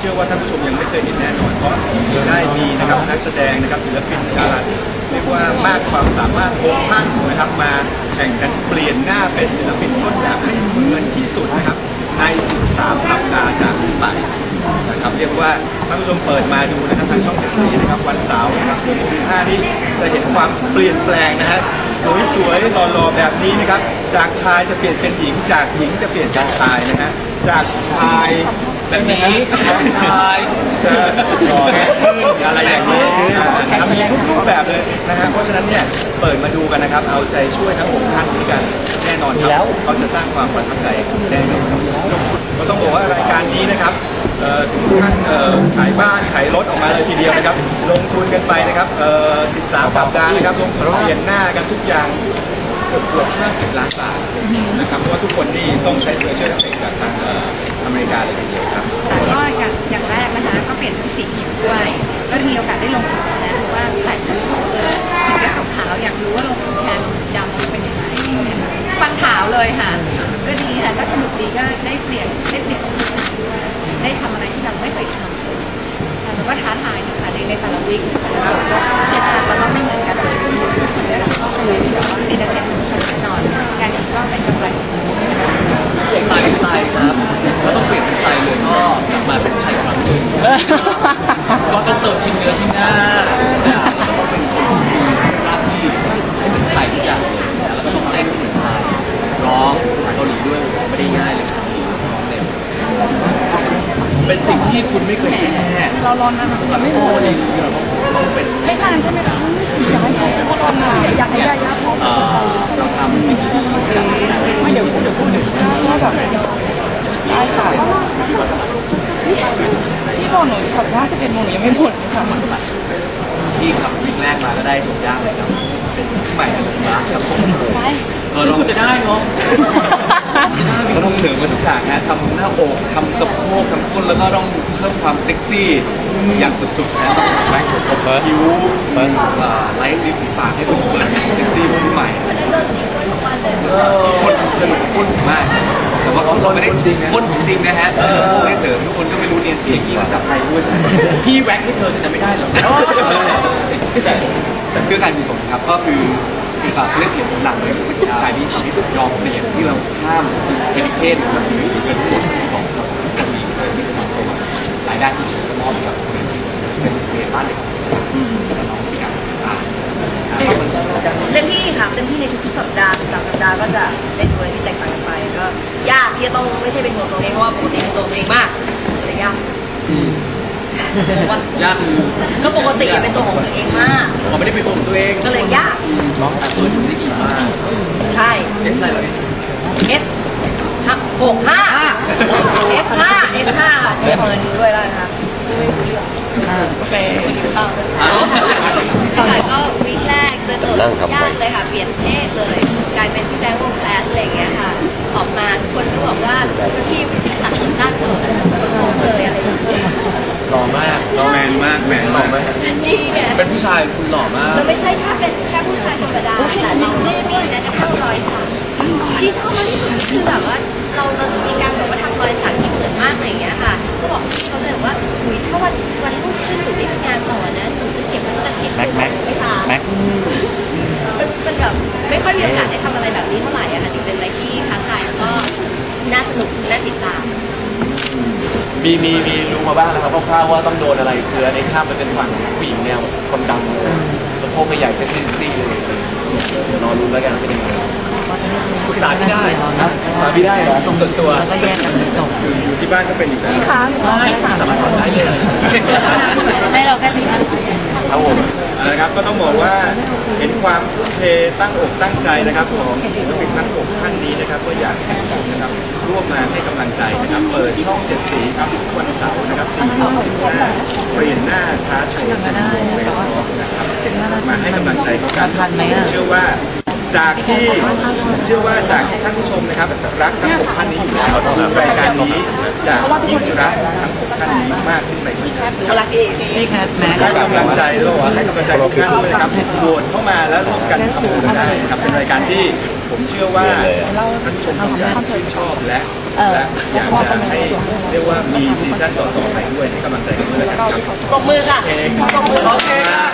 เชื่อว่าท่านผู้ชมยังไม่เคยเห็นแน่นอนเพราะได้มีนะครับนักแสดงนะครับศิลปินดาราเรียกว่ามากความสามารถโคงท่านนะครับมาแข่งกันเปลี่ยนหน้าเป็นศิลปินต้นแบบให้เหมือนที่สุดนะครับใน 13 สัปดาห์จากนี้ไปนะครับเรียกว่าท่านผู้ชมเปิดมาดูนะครับทางช่องเจ็ดสีนะครับวันเสาร์นะครับสี่โมงห้านี่จะเห็นความเปลี่ยนแปลงนะฮะสวยๆหล่อๆแบบนี้นะครับจากชายจะเปลี่ยนเป็นหญิงจากหญิงจะเปลี่ยนเป็นชายนะฮะจากชาย แบบนี้จากชายจะหล่อแน่ขึ้นอะไรอย่างนี้นะครับมีทุกรูปแบบเลยนะฮะเพราะฉะนั้นเนี่ยเปิดมาดูกันนะครับ เอาใจช่วยทั้งหกท่านนี้กันแน่นอนครับเขาจะสร้างความประทับใจแน่นอนครับก็ต้องบอกว่ารายการนี้นะครับทุกท่านขายบ้านขายรถออกมาเลยทีเดียวนะครับ ลงทุนกันไปนะครับ13 สัปดาห์นะครับลงทุนเปลี่ยนหน้ากันทุกอย่างเกือบเกือบ50 ล้านบาทนะครับเพราะว่าทุกคนนี่ต้องใช้เซอร์เชียลเอฟเฟกจากทาง สนุกดีก็ได้เปลี่ยนได้เปลี่ยนลุคด้วยได้ทำอะไรที่เราไม่เคยทำแต่มันก็ท้าทายนะคะในในแต่ละวีคแต่ละวันก็ไม่เหมือนกันเลยได้รับข้อเสนอที่แบบว่าเอนเตอร์เทนเมนต์แน่นอนการคิดว่าเป็นกำ คุณไม่เคยแน่เรารอนานะเราไม่โอ้ร้อนดีคือเราต้องเป็นไม่นานใช่ไหมคะอยากให้เขาทำงานอยากให้ยายาพร้อมเอ่อเราทำสิ่งที่ไม่เดี๋ยวเดี๋ยวพูดเดี๋ยวว่าแบบได้ค่ะที่บอกหนูขับห้าสิบเอ็ดโมงยังไม่หมดค่ะที่ขับวิ่งแรกมาก็ได้สมย่างเลยครับเป็นใหม่จากบ้านครับผม เออเราจะได้เนาะ ก็ต้องเสริมมาทุกอย่างนะทำหน้าอกทำสะโพกทำก้นแล้วก็ต้องเพิ่มความเซ็กซี่อย่างสุดๆนะแม็กซ์เฟิร์สคิ้วเฟิร์สไลท์ริมฝีปากให้ดูเปิดเซ็กซี่รุ่นใหม่คนสนุกคนมาก แต่ว่าเราไม่ได้คนจริงนะฮะเออพวกนี้เสริมทุกคนก็ไม่รู้เรียนเสียงกี่ภาษาไทยด้วยพี่แว็กที่เธอจะไม่ได้หรอ แต่แต่คือการกุศลครับก็คือคือ แบบเรื่องเขียนหลังเลยคือเป็นผู้ชายที่ทำให้ยอมเปลี่ยนที่เราข้ามเป็นเพศมันคือสิ่งเป็นส่วนของการมีเงินที่จะทำตัวรายได้ที่จะมอบให้กับคนอื่นเป็นเรียนบ้านเด็กแล้วน้องมีการศึกษาเต็มที่ค่ะเต็มที่ในทุกๆสัปดาห์สามสัปดาห์ก็จะได้ตัวที่แตกต่างกันไปก็ยากที่จะต้องไม่ใช่เป็นตัวตัวเองเพราะว่าปกติเป็นตัวตัวเองมากเลยยาก ยากคือก็ปกติอะเป็นตัวของตัวเองมาก เราไม่ได้เป็นตัวของตัวเองก็เลยยากน้องแต่ตัวคุณได้ดีมากใช่เอสอะไรเหรอ F ห้าหกห้า F ห้า F ห้าค่ะเชียร์เมินด้วยแล้วนะคะไม่รู้เรื่องโอเคเอาอ้าวค่ะก็วีคแรกเจอโจทย์ยากเลยค่ะ เปลี่ยนเพศเลย กลายเป็นพี่แบงค์วงแคลสอะไรอย่างเงี้ยค่ะ ออกมาทุกคนก็บอกว่าที่ตัดผมสั้นเลยคนผมเลยอะไรอย่างเงี้ยหล่ อมากแมนมากแมนมากนี่ไงเป็นผู้ชายคุณหล่อมาก มันไม่ใช่แค่เป็นแค่ผู้ชายธรรมดาแต่เราไม่มีแม้กระทั่งรอยสักที่ชอบมากที่สุดคือแบบว่าเราเราจะมีการแบบว่าทำรอยสักที่เหมือนมากอะไรอย่างเงี้ยค่ะ ก็บอกพี่เขาเลยว่าอุ้ยถ้าวันวันรุ่งขึ้นหนูได้ทำงานต่อนะหนูจะเก็บมันตั้งแต่เก็บแม็กแม็กไม่ทาแม็กมันเป็นแบบไม่ค่อยมีโอกาสได้ทำอะไรแบบนี้เท่าไหร่อะค่ะจึงเป็นอะไรที่ท้าทายแล้วก็น่าสนุกน่าติดตาม มีมีมีรู้มาบ้างนะครับคร่าวๆว่าต้องโดนอะไรคืออันนี้ข้ามไปเป็นฝั่งของผู้หญิงแนวคนดำเลยสะโพกก็ใหญ่เซ็กซี่ซี่เลยเดี๋ยวรอรู้แล้วกันเป็นยังไงปรึกษาพี่ได้นะปรึกษาพี่ได้เหรอส่วนตัวแล้วก็แยกกันจบคืออยู่ที่บ้านก็เป็นอยู่แล้วค้างไม่สามารถสอนได้เลยให้เราแค่สิบห้าครับผม นะครับก็ต้องบอกว่าเห็นความทุ่มเทตั้งอกตั้งใจนะครับของศิลปินทั้งหกท่านนี้นะครับ ก็อยากให้ทุกคนนะครับร่วมมาให้กำลังใจนะครับ เปิดช่องเจ็ดสีครับทุกวันเสาร์นะครับสี่โมงสิบห้าเปลี่ยนหน้าท้าโชว์เซ็กซี่เวสนะครับมาให้กำลังใจเขากันเชื่อว่า จากที่เชื่อว่าจากที่ท่านผู้ชมนะครับรักทั้งหกท่านนี้อยู่แล้วรายการนี้จะยิ่งรักทั้งหกท่านนี้มากขึ้นไปด้วยหนูรักพี่นี่แคทแมทให้กำลังใจด้วยวะให้กำลังใจทุกท่านด้วยนะครับโหวตเข้ามาแล้วร่วมกันทำบุญได้นะครับเป็นรายการที่ผมเชื่อว่าท่านผู้ชมต้องจะชื่นชอบและและอยากจะให้เรียกว่ามีซีซั่นต่อๆไปด้วยให้กำลังใจกันด้วยนะครับปรบมือค่ะปรบมือโอเคครับ